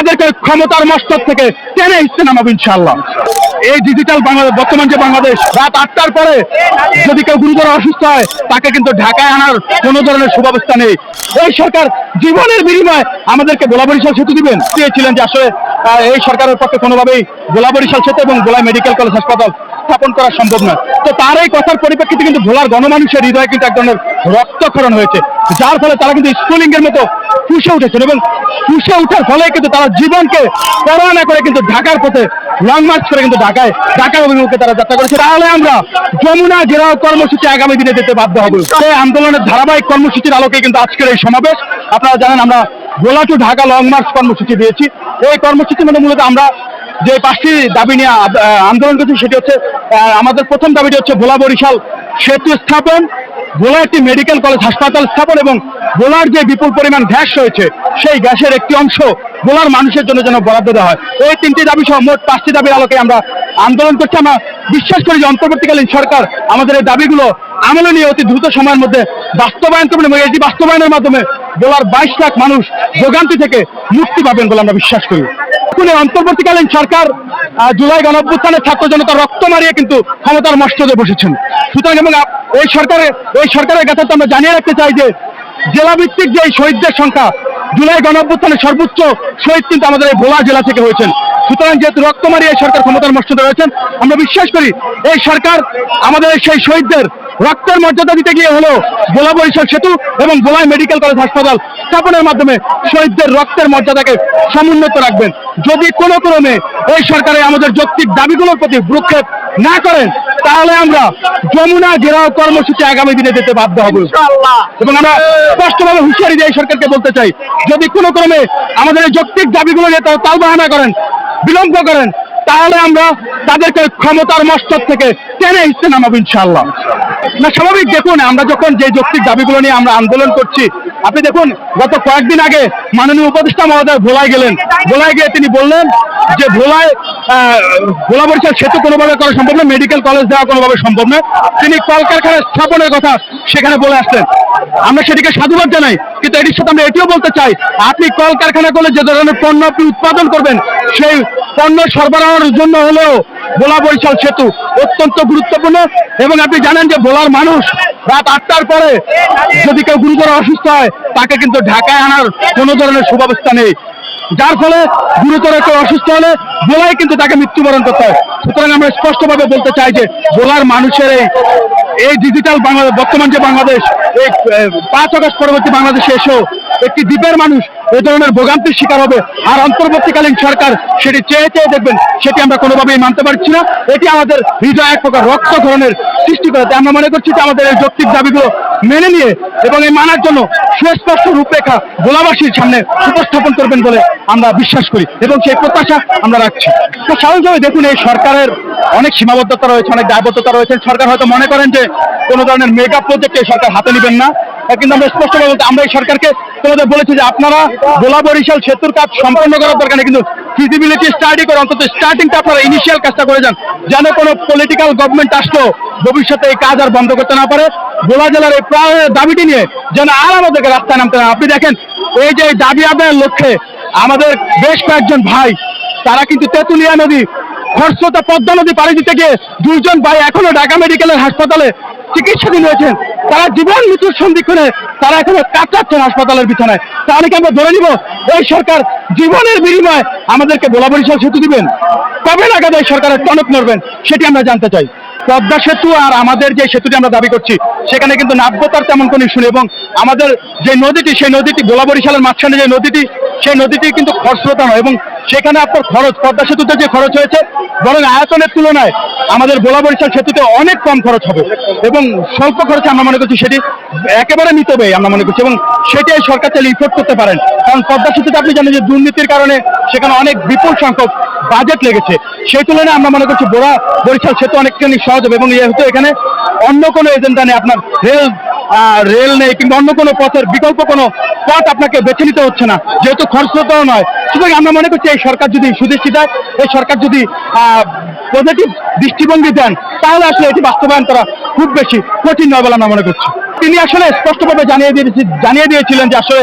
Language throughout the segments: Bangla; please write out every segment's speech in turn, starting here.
তাদেরকে ক্ষমতার মস্তক থেকে টেনে ইচ্ছে নামাবো ইনশাল্লাহ এই ডিজিটাল বাংলাদেশ, বর্তমান যে বাংলাদেশ, রাত আটটার পরে যদি কেউ গুরুতর অসুস্থ হয়, তাকে কিন্তু ঢাকায় আনার কোনো ধরনের সুব্যবস্থা নেই। এই সরকার জীবনের বিনিময়ে আমাদেরকে গোলা বরিশাল সেতু দিবেন। চেয়েছিলেন যে আসলে এই সরকারের পক্ষে কোনোভাবেই গোলা বরিশাল সেতু এবং গোলা মেডিকেল কলেজ হাসপাতাল স্থাপন করা সম্ভব নয়। তো তার এই কথার পরিপ্রেক্ষিতে কিন্তু ভোলার গণমানুষের হৃদয়ে কিন্তু এক ধরনের রক্তক্ষরণ হয়েছে। যার ফলে তারা কিন্তু স্কুলিং এর মতো ফুসে উঠেছেন এবং ফুসে ওঠার ফলে কিন্তু তারা জীবনকে পরোয়া না করে কিন্তু ঢাকার পথে লং মার্চ করে কিন্তু ঢাকায় ঢাকার অভিমুখে তারা যাত্রা করেছে। তাহলে আমরা যমুনা ঘেরাও কর্মসূচি আগামী দিনে যেতে বাধ্য হব। সেই আন্দোলনের ধারাবাহিক কর্মসূচির আলোকে কিন্তু আজকের এই সমাবেশ, আপনারা জানেন আমরা গোলা টু ঢাকা লং মার্চ কর্মসূচি দিয়েছি। এই কর্মসূচির মধ্যে মূলত আমরা যে পাঁচটি দাবি নিয়ে আন্দোলন করছি সেটি হচ্ছে আমাদের প্রথম দাবিটি হচ্ছে ভোলা বরিশাল সেতু স্থাপন, ভোলা একটি মেডিকেল কলেজ, হাসপাতাল স্থাপন এবং ভোলার যে বিপুল পরিমাণ গ্যাস রয়েছে, সেই গ্যাসের একটি অংশ ভোলার মানুষের জন্য যেন বরাদ্দ দেওয়া হয়। এই তিনটি দাবি সহ মোট পাঁচটি দাবির আলোকে আমরা আন্দোলন করছি। আমরা বিশ্বাস করি যে অন্তর্বর্তীকালীন সরকার আমাদের এই দাবিগুলো আমলে নিয়ে অতি দ্রুত সময়ের মধ্যে বাস্তবায়ন করবেন এবং এটি বাস্তবায়নের মাধ্যমে ভোলার বাইশ লাখ মানুষ ভোগান্তি থেকে মুক্তি পাবেন বলে আমরা বিশ্বাস করি। এখন অন্তর্বর্তীকালীন সরকার জুলাই গণঅভ্যুত্থানের ছাত্র জনতা রক্ত মারিয়ে কিন্তু ক্ষমতার মস্তদে বসেছেন। সুতরাং এবং এই সরকারের এই সরকারের কাছে তো আমরা জানিয়ে রাখতে চাই যে জেলা ভিত্তিক যে এই শহীদদের সংখ্যা, জুলাই গণঅভ্যুত্থানের সর্বোচ্চ শহীদ কিন্তু আমাদের এই ভোলা জেলা থেকে হয়েছেন। সুতরাং যেহেতু রক্ত মারিয়ে এই সরকার ক্ষমতার মস্তদে রয়েছেন, আমরা বিশ্বাস করি এই সরকার আমাদের সেই শহীদদের রক্তের মর্যাদা দিতে গিয়ে হলো ভোলা বরিশাল সেতু এবং ভোলাই মেডিকেল কলেজ হাসপাতাল স্থাপনের মাধ্যমে শহীদদের রক্তের মর্যাদাকে সমুন্নত রাখবেন। যদি কোনো ক্রমে এই সরকারে আমাদের যৌক্তিক দাবিগুলোর প্রতি ভ্রুক্ষেপ না করেন তাহলে আমরা যমুনা ঘেরাও কর্মসূচি আগামী দিনে যেতে বাধ্য হব। এবং আমরা স্পষ্টভাবে হুঁশিয়ারি দিয়ে এই সরকারকে বলতে চাই যদি কোনো ক্রমে আমাদের এই যৌক্তিক দাবিগুলো নিয়ে তারা তালবাহানা করেন বিলম্ব করেন তাহলে আমরা তাদেরকে ক্ষমতার মস্তক থেকে টেনে ইচ্ছে নামাবো ইনশাল্লাহ না, স্বাভাবিক দেখুন, আমরা যখন যে যৌক্তিক দাবিগুলো নিয়ে আমরা আন্দোলন করছি, আপনি দেখুন, গত কয়েকদিন আগে মাননীয় উপদেষ্টা মহোদয় ভোলায় গেলেন। ভোলায় গিয়ে তিনি বললেন যে ভোলায় ভোলা বরিশাল সেতু কোনোভাবে করা সম্ভব নয় মেডিকেল কলেজ দেওয়া কোনোভাবে সম্ভব নয় তিনি কলকারখানা স্থাপনের কথা সেখানে বলে আসলেন। আমরা সেটিকে সাধুবাদ জানাই, কিন্তু এটির সাথে আমরা এটিও বলতে চাই, আপনি কলকারখানা করলে যে ধরনের পণ্য আপনি উৎপাদন করবেন, সেই পণ্য সরবরাহের জন্য হলেও ভোলা বরিশাল সেতু অত্যন্ত গুরুত্বপূর্ণ। এবং আপনি জানেন যে ভোলার মানুষ রাত আটটার পরে যদি কেউ গুরুতর অসুস্থ হয়, তাকে কিন্তু ঢাকায় আনার কোনো ধরনের সুব্যবস্থা নেই। যার ফলে গুরুতর কেউ অসুস্থ হলে বোলায় কিন্তু তাকে মৃত্যুবরণ করতে হয়। সুতরাং আমরা স্পষ্টভাবে বলতে চাই যে বোলার মানুষের এই এই ডিজিটাল বাংলাদেশ, বর্তমান যে বাংলাদেশ, এই পাঁচ অগস্ট পরবর্তী বাংলাদেশে এসেও একটি দ্বীপের মানুষ এই ধরনের ভোগান্তির শিকার হবে। আর অন্তর্বর্তীকালীন সরকার সেটি চেয়ে চেয়ে দেখবেন, সেটি আমরা কোনোভাবেই মানতে পারছি না। এটি আমাদের হৃদয় এক প্রকার রক্ত ধরনের সৃষ্টি করে আমরা মনে করছি যে আমাদের এই যৌক্তিক দাবিগুলো মেনে নিয়ে এবং এই মানার জন্য সুস্পষ্ট রূপরেখা গোলাবাসীর সামনে উপস্থাপন করবেন বলে আমরা বিশ্বাস করি এবং সেই প্রত্যাশা আমরা রাখছি। তো স্বাভাবিকভাবে দেখুন, এই সরকারের অনেক সীমাবদ্ধতা রয়েছে, অনেক দায়বদ্ধতা রয়েছে। সরকার হয়তো মনে করেন যে কোনো ধরনের মেগা প্রজেক্ট এই সরকার হাতে নেবেন না। কিন্তু আমরা স্পষ্টভাবে আমরা এই সরকারকে তোমাদের বলেছি যে আপনারা গোলা বরিশাল সেতুর কাজ সম্পন্ন করার দরকার কিন্তু ফিজিবিলিটি স্টাডি করে অন্তত স্টার্টিংটা আপনারা ইনিশিয়াল কাজটা করে যান। যেন কোনো পলিটিক্যাল গভর্নমেন্ট আসলো ভবিষ্যতে এই কাজ আর বন্ধ করতে না পারে। গোলা জেলার এই প্রায় দাবিটি নিয়ে যেন আর আমাদেরকে রাস্তায় নামতে না আপনি দেখেন, এই যে দাবি আদায়ের লক্ষ্যে আমাদের বেশ কয়েকজন ভাই, তারা কিন্তু তেঁতুলিয়া নদী, খরস্রোতা পদ্মা নদী পাড়ি দিতে গিয়ে দুইজন ভাই এখনও ঢাকা মেডিকেলের হাসপাতালে চিকিৎসাধীন রয়েছেন। তারা জীবন মৃত্যুর সন্ধিক্ষণে তারা এখনও কাটাচ্ছেন হাসপাতালের বিছানায় তাহলে কি আমরা ধরে নিব? এই সরকার জীবনের বিনিময়ে আমাদেরকে গোলা বরিশাল সেতু দিবেন? কবে নাগাদ এই সরকারের টনক নড়বেন? সেটি আমরা জানতে চাই। পদ্মা সেতু আর আমাদের যে সেতুটি আমরা দাবি করছি, সেখানে কিন্তু নাব্যতার তেমন কোনো ইস্যু এবং আমাদের যে নদীটি, সেই নদীটি গোলা বরিশালের মাঝখানে যে নদীটি, সেই নদীটি কিন্তু খরস্রোতা নয় এবং সেখানে আপনার খরচ, পদ্মা সেতুতে যে খরচ হয়েছে, বরং আয়তনের তুলনায় আমাদের গোলা বরিশাল সেতুতে অনেক কম খরচ হবে। এবং স্বল্প খরচে আমরা মনে করছি সেটি একেবারে মিতব্যয়ী আমরা মনে করছি। এবং সেটি এই সরকার চাইলে ইফোর্ট করতে পারেন। কারণ পদ্মা সেতুতে আপনি জানেন যে দুর্নীতির কারণে সেখানে অনেক বিপুল সংখ্যক বাজেট লেগেছে। সেই তুলনায় আমরা মনে করছি বোরা বরিশাল সেতু অনেকখানি সহজ হবে এবং যেহেতু এখানে অন্য কোনো এজেন্ডা নেই। আপনার রেল রেল নেই কিংবা অন্য কোনো পথের বিকল্প কোনো পথ আপনাকে বেছে নিতে হচ্ছে না। যেহেতু খরচটাও নয়। সুতরাং আমরা মনে করছি এই সরকার যদি সুদৃষ্টি দেয়, এই সরকার যদি পজিটিভ দৃষ্টিভঙ্গি দেন, তাহলে আসলে এটি বাস্তবায়ন করা খুব বেশি কঠিন নয় বলে আমরা মনে করছি। তিনি আসলে স্পষ্টভাবে জানিয়ে দিয়েছি জানিয়ে দিয়েছিলেন যে আসলে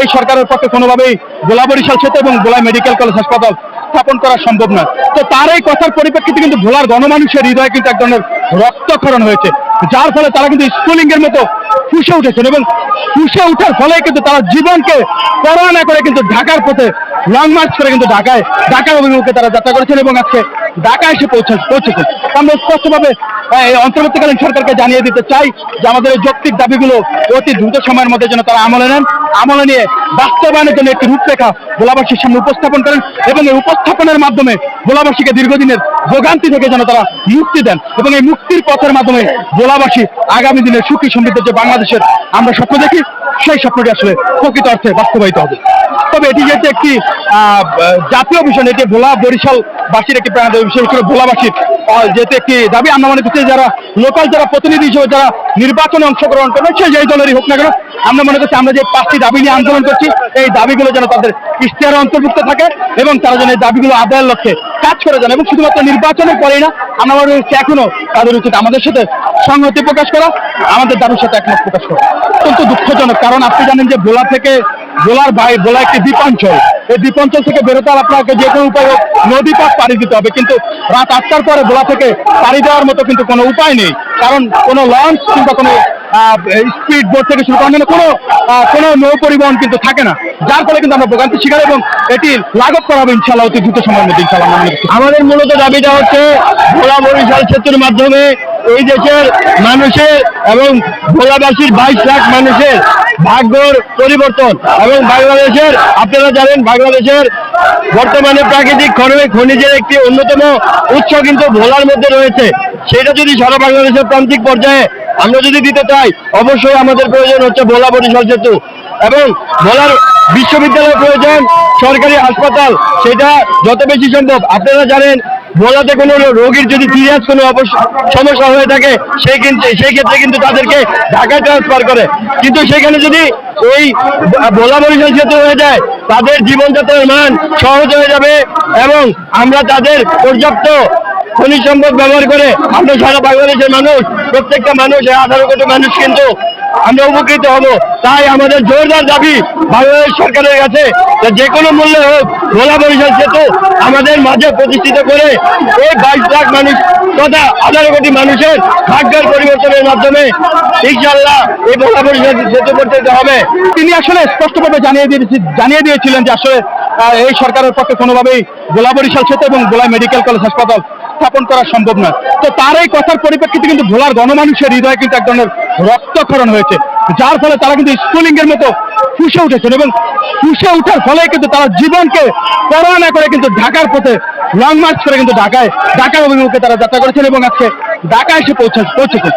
এই সরকারের পক্ষে কোনোভাবেই গোলা বরিশাল সেতু এবং গোলা মেডিকেল কলেজ হাসপাতাল স্থাপন করা সম্ভব নয়। তো তার এই কথার পরিপ্রেক্ষিতে কিন্তু ভোলার গণমানুষের হৃদয়ে কিন্তু এক ধরনের রক্তক্ষরণ হয়েছে। যার ফলে তারা কিন্তু স্কুলিং এর মতো ফুসে উঠেছেন এবং ফুসে উঠার ফলে কিন্তু তারা জীবনকে পরোয়া করে কিন্তু ঢাকার পথে লং মার্চ করে কিন্তু ঢাকায়, ঢাকার অভিমুখে তারা যাত্রা করেছেন এবং আজকে ঢাকায় এসে পৌঁছে পৌঁছেছে আমরা স্পষ্টভাবে অন্তর্বর্তীকালীন সরকারকে জানিয়ে দিতে চাই যে আমাদের যৌক্তিক দাবিগুলো অতি দ্রুত সময়ের মধ্যে যেন তারা আমলে নেন। আমলে নিয়ে বাস্তবায়নের জন্য একটি রূপরেখা ভোলাবাসীর সামনে উপস্থাপন করেন এবং এই উপস্থাপনের মাধ্যমে ভোলাবাসীকে দীর্ঘদিনের ভোগান্তি থেকে যেন তারা মুক্তি দেন এবং এই মুক্তির পথের মাধ্যমে ভোলাবাসী আগামী দিনে সুখী সমৃদ্ধ যে বাংলাদেশের আমরা স্বপ্ন দেখি সেই স্বপ্নটি আসলে প্রকৃত অর্থে বাস্তবায়িত হবে। তবে এটি যেহেতু একটি জাতীয় বিষয় না, এটি ভোলা বরিশাল বাসীর একটি প্রাণাদায়ী বিশেষ করে ভোলাবাসীর যেহেতু একটি দাবি? আমরা মনে করছি যারা লোকাল যারা প্রতিনিধি হিসেবে যারা নির্বাচনে অংশগ্রহণ করবে সে যেই দলেরই হোক না কেন, আমরা মনে করছি আমরা যে পাঁচটি দাবি নিয়ে আন্দোলন করছি, এই দাবিগুলো যেন তাদের ইশতেহারে অন্তর্ভুক্ত থাকে এবং তারা যেন এই দাবিগুলো আদায়ের লক্ষ্যে কাজ করে যান। এবং শুধুমাত্র নির্বাচনের পরেই না, আমরা মনে করছি এখনও তাদের উচিত আমাদের সাথে সংহতি প্রকাশ করা, আমাদের দাবির সাথে একমত প্রকাশ করা। অত্যন্ত দুঃখজনক, কারণ আপনি জানেন যে ভোলা থেকে ভোলার ভাই ভোলা একটি দ্বীপাঞ্চল। এই দ্বীপাঞ্চল থেকে বেরোতে আপনাকে যে কোনো উপায় নদী পথ পাড়ি দিতে হবে। কিন্তু রাত আটটার পরে ভোলা থেকে পাড়ি দেওয়ার মতো কিন্তু কোনো উপায় নেই। কারণ কোনো লঞ্চ কিংবা কোনো স্পিড বোট থেকে শুরু করে কোনো কোনো নৌ পরিবহন কিন্তু থাকে না। যার ফলে কিন্তু আমরা ভোগান্তি শিকার এবং এটি লাঘব করা হবে ইনশাল্লাহ অতি দ্রুত সময়ের মধ্যে ইনশাল্লাহ আমাদের মূলত দাবিটা হচ্ছে ভোলা বরিশাল সেতুর মাধ্যমে এই দেশের মানুষের এবং ভোলাবাসীর বাইশ লাখ মানুষের ভাগ্যর পরিবর্তন এবং বাংলাদেশের, আপনারা জানেন বাংলাদেশের বর্তমানে প্রাকৃতিক খনবে খনিজের একটি অন্যতম উৎস কিন্তু ভোলার মধ্যে রয়েছে। সেটা যদি সারা বাংলাদেশের প্রান্তিক পর্যায়ে আমরা যদি দিতে চাই, অবশ্যই আমাদের প্রয়োজন হচ্ছে ভোলা বরিশাল সেতু। এবং ভোলার বিশ্ববিদ্যালয় প্রয়োজন সরকারি হাসপাতাল, সেটা যত বেশি সম্ভব। আপনারা জানেন ভোলাতে কোনো রোগীর যদি সিরিয়াস কোনো সমস্যা হয়ে থাকে সেই কিন্তু সেই ক্ষেত্রে কিন্তু তাদেরকে ঢাকায় ট্রান্সফার করে। কিন্তু সেখানে যদি ওই ভোলা বরিশাল সেতু হয়ে যায়, তাদের জীবনযাত্রার মান সহজ হয়ে যাবে এবং আমরা তাদের পর্যাপ্ত খনিজ সম্পদ ব্যবহার করে আমরা সারা বাংলাদেশের মানুষ, প্রত্যেকটা মানুষ আঠারো কোটি মানুষ কিন্তু আমরা উপকৃত হব। তাই আমাদের জোরদার দাবি বাংলাদেশ সরকারের কাছে যে কোনো মূল্যে হোক ভোলা বরিশাল সেতু আমাদের মাঝে প্রতিষ্ঠিত করে এই বাইশ লাখ মানুষ তথা আঠারো কোটি মানুষের ভাগ্যের পরিবর্তনের মাধ্যমে ইনশাল্লাহ এই ভোলা বরিশাল সেতু করতে হবে। তিনি আসলে স্পষ্টভাবে জানিয়ে দিয়েছি জানিয়ে দিয়েছিলেন যে আসলে এই সরকারের পক্ষে কোনোভাবেই গোলা বরিশাল সেতু এবং গোলা মেডিকেল কলেজ হাসপাতাল স্থাপন করা সম্ভব নয়। তো তার এই কথার পরিপ্রেক্ষিতে কিন্তু ভোলার গণমানুষের হৃদয়ে কিন্তু এক ধরনের রক্তক্ষরণ হয়েছে। যার ফলে তারা কিন্তু স্কুলিং এর মতো ফুসে উঠেছেন এবং ফুসে উঠার ফলে কিন্তু তারা জীবনকে পরোয়া করে কিন্তু ঢাকার পথে লং মার্চ করে কিন্তু ঢাকায়, ঢাকার অভিমুখে তারা যাত্রা করেছেন এবং আজকে ঢাকায় এসে পৌঁছে পৌঁছেছেন।